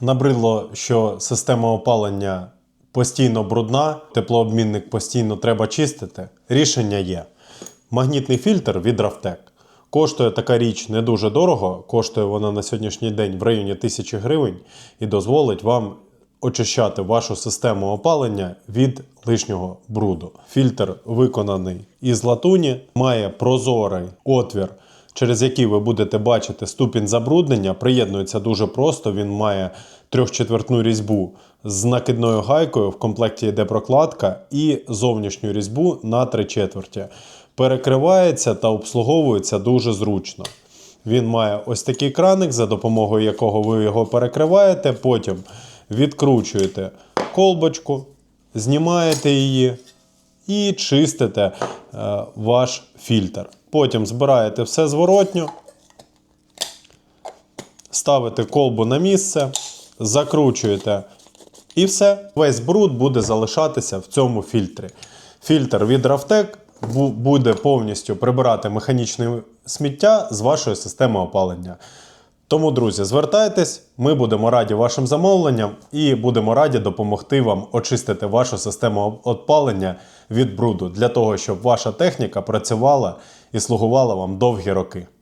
Набридло, що система опалення постійно брудна, теплообмінник постійно треба чистити. Рішення є. Магнітний фільтр від Рафтек. Коштує така річ не дуже дорого, коштує вона на сьогоднішній день в районі 1000 гривень і дозволить вам очищати вашу систему опалення від лишнього бруду. Фільтр виконаний із латуні, має прозорий отвір, через який ви будете бачити ступінь забруднення. Приєднується дуже просто. Він має трьохчетвертну різьбу з накидною гайкою. В комплекті йде прокладка і зовнішню різьбу на три четверті. Перекривається та обслуговується дуже зручно. Він має ось такий краник, за допомогою якого ви його перекриваєте. Потім відкручуєте колбочку, знімаєте її і чистите е, ваш фільтр. Потім збираєте все зворотню, ставите колбу на місце, закручуєте і все. Весь бруд буде залишатися в цьому фільтрі. Фільтр від Рафтек буде повністю прибирати механічне сміття з вашої системи опалення. Тому, друзі, звертайтесь, ми будемо раді вашим замовленням і будемо раді допомогти вам очистити вашу систему опалення від бруду для того, щоб ваша техніка працювала і слугувала вам довгі роки.